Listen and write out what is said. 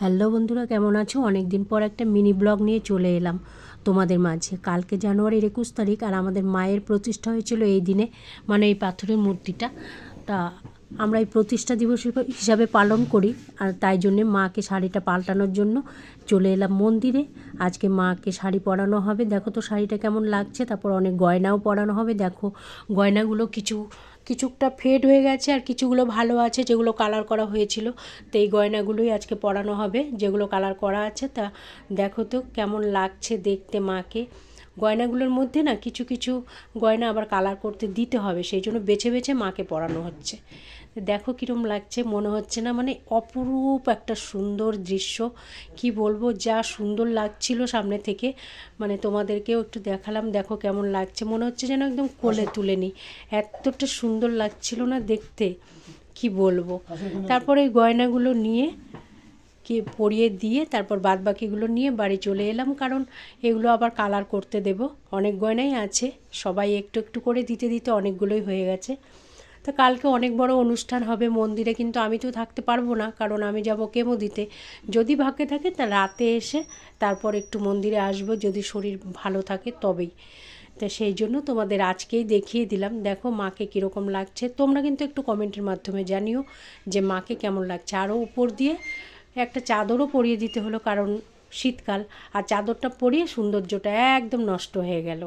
Hello বন্ধুরা, কেমন আছো? অনেক দিন পর একটা মিনি ব্লগ নিয়ে চলে এলাম তোমাদের মাঝে। কালকে জানুয়ারির একুশ তারিখ আর আমাদের মায়ের প্রতিষ্ঠা হয়েছিল এই দিনে মানে এই পাথরের মূর্তিটা। তা আমরা এই প্রতিষ্ঠা দিবস হিসাবে পালন করি আর তাই জন্যে মাকে শাড়িটা পাল্টানোর জন্য চলে এলাম মন্দিরে। আজকে মাকে শাড়ি পরানো হবে। দেখো তো শাড়িটা কেমন লাগছে, তারপর অনেক গয়নাও পরানো হবে। দেখো গয়নাগুলো কিছু কিছুটা ফেড হয়ে গেছে আর কিছুগুলো ভালো আছে যেগুলো কালার করা হয়েছিল। তো এই গয়নাগুলোই আজকে পরানো হবে, যেগুলো কালার করা আছে। তা দেখো তো কেমন লাগছে দেখতে মাকে। গয়নাগুলোর মধ্যে না কিছু কিছু গয়না আবার কালার করতে দিতে হবে, সেই জন্য বেছে বেছে মাকে পরানো হচ্ছে। দেখো কীরম লাগছে, মনে হচ্ছে না মানে অপরূপ একটা সুন্দর দৃশ্য। কি বলব, যা সুন্দর লাগছিল সামনে থেকে মানে তোমাদেরকেও একটু দেখালাম, দেখো কেমন লাগছে। মনে হচ্ছে যেন একদম কোলে তুলে নিই এতটা সুন্দর লাগছিল না দেখতে, কি বলব। তারপরে গয়নাগুলো নিয়ে, কে পরিয়ে দিয়ে, তারপর বাদ বাকিগুলো নিয়ে বাড়ি চলে এলাম, কারণ এগুলো আবার কালার করতে দেব। অনেক গয়নাই আছে, সবাই একটু একটু করে দিতে দিতে অনেকগুলোই হয়ে গেছে। তো কালকে অনেক বড় অনুষ্ঠান হবে মন্দিরে, কিন্তু আমি তো থাকতে পারব না, কারণ আমি যাব কেমো দিতে। যদি ভাগ্যে থাকে, তা রাতে এসে তারপর একটু মন্দিরে আসব, যদি শরীর ভালো থাকে তবেই। তা সেই জন্য তোমাদের আজকেই দেখিয়ে দিলাম। দেখো মাকে কীরকম লাগছে। তোমরা কিন্তু একটু কমেন্টের মাধ্যমে জানিও যে মাকে কেমন লাগছে। আরও উপর দিয়ে একটা চাদরও পরিয়ে দিতে হলো, কারণ শীতকাল, আর চাদরটা পরিয়ে সৌন্দর্যটা একদম নষ্ট হয়ে গেল।